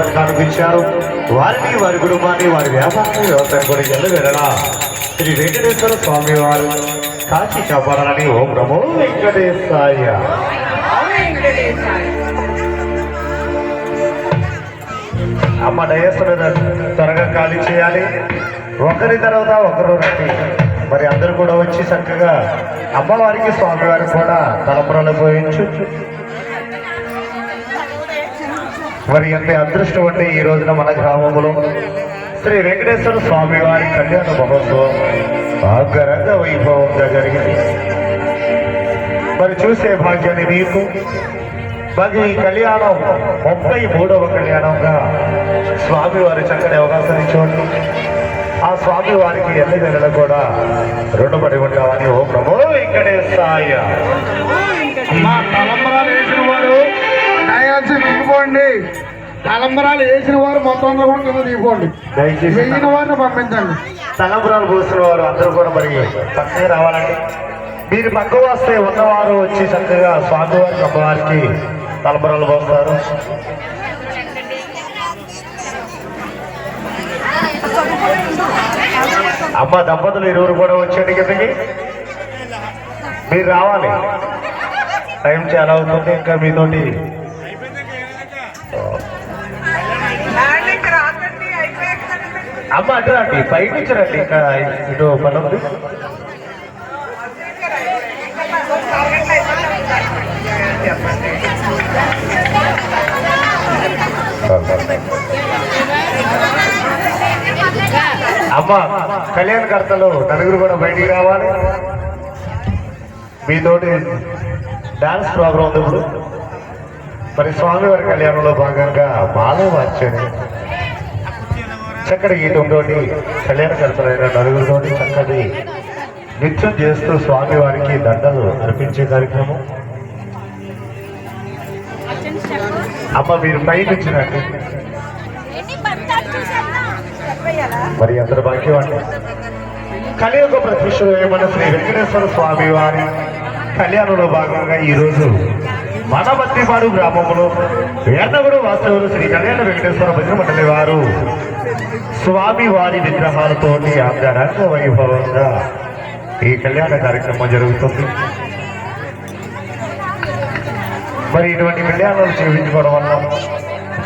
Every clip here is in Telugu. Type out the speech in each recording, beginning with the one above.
రూపాయలు కనిపించారు వారిని వారి కుటుంబాన్ని వారి వ్యాపారాన్ని వ్యవసాయం కూడా ఎల్లు వెళ్ళడా శ్రీ వెంకటేశ్వర స్వామి వారు కాచి కాపాడాలని ఓం నమో వెంకటేశాయ. అమ్మ డయస్ మీద త్వరగా ఖాళీ చేయాలి. ఒకరి తర్వాత ఒకరు రండి. మరి అందరూ కూడా వచ్చి చక్కగా అమ్మవారికి స్వామివారికి కూడా తలపురలు పోయించు. మరి ఎంత అదృష్టం అంటే ఈ రోజున మన గ్రామంలో శ్రీ వెంకటేశ్వర స్వామి వారి కళ్యాణ మహోత్సవం ఆగరంగ వైభవంగా జరిగింది. మరి చూసే భాగ్యాన్ని మీకు. మరి ఈ కళ్యాణం ముప్పై మూడవ కళ్యాణంగా స్వామివారి చక్కని అవకాశం ఇచ్చేవాళ్ళు. ఆ స్వామి వారికి ఎన్ని నెలలు కూడా రుణపడి ఉంటామని ఓ ప్రభు వెంకటేశాయ. మా దిగిపోండి తలంబరాలు వేసిన వారు మొత్తం అందరూ కూడా కింద దిగిపోండి వెయ్యిన వారిని పంపించండి. తలంబరాలు పోసిన వారు అందరూ కూడా మరి పక్కనే రావాలండి మీరు పక్క వస్తే ఉన్నవారు వచ్చి చక్కగా స్వామివారికి అమ్మవారికి తలంబరాలు పోస్తారు. అమ్మ దంపతులు ఇరువురు కూడా వచ్చేయండి కిందకి. మీరు రావాలి. టైం చాలా అవుతుంది ఇంకా మీతోటి అమ్మ అటు రండి పైకి నుంచి రండి ఇటు పని ఉంది. అమ్మ కళ్యాణకర్తలు నలుగురు కూడా బయటికి రావాలి. మీతోటి డాన్స్ ప్రోగ్రాం ఉంది ఇప్పుడు. మరి స్వామివారి కళ్యాణంలో భాగంగా మాలో వచ్చాడు చక్కటి గీతంతో కళ్యాణకర్తలైన నలుగురితోటి చక్కటి నృత్యం చేస్తూ స్వామివారికి దండలు అర్పించే కార్యక్రమం. అమ్మ మీరు పైకి వచ్చినట్టు. మరి అందరు భాగ్యవాడి కలియుగ ప్రతిష్ఠమైన శ్రీ వెంకటేశ్వర స్వామి వారి కళ్యాణంలో భాగంగా ఈరోజు మనబత్తిపాడు గ్రామంలో వేటగుడు వాస్తవులు శ్రీ కళ్యాణ వెంకటేశ్వర భజన వారు. స్వామి వారి విగ్రహాలతోటి అంగరంగ వైభవంగా ఈ కళ్యాణ కార్యక్రమం జరుగుతుంది. మరి ఇటువంటి కళ్యాణాలు చేయించుకోవడం వల్ల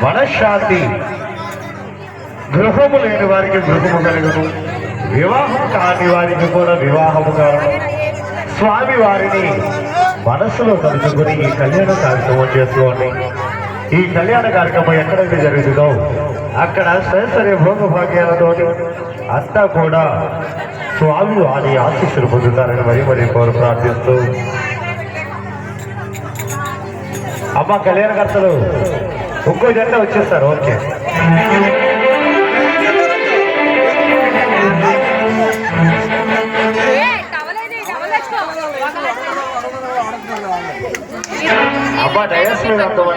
మనశ్శాంతి గృహము లేని వారికి గృహము కలుగును. వివాహం కాని వారికి కూడా వివాహము కారణం. స్వామి వారిని మనస్సులో కలుసుకుని ఈ కళ్యాణ కార్యక్రమం చేసుకోండి. ఈ కళ్యాణ కార్యక్రమం ఎక్కడైతే జరుగుతుందో అక్కడ శ్రేష్ఠ భోగ భాగ్యాలతో అంతా కూడా స్వామి వారి ఆశీస్సులు పొందుతారని మరి మరి కోరు ప్రార్థిస్తూ. అమ్మ కళ్యాణకర్తలు ఇంకో జంట వచ్చేస్తారు ఓకే. É assim, eu já.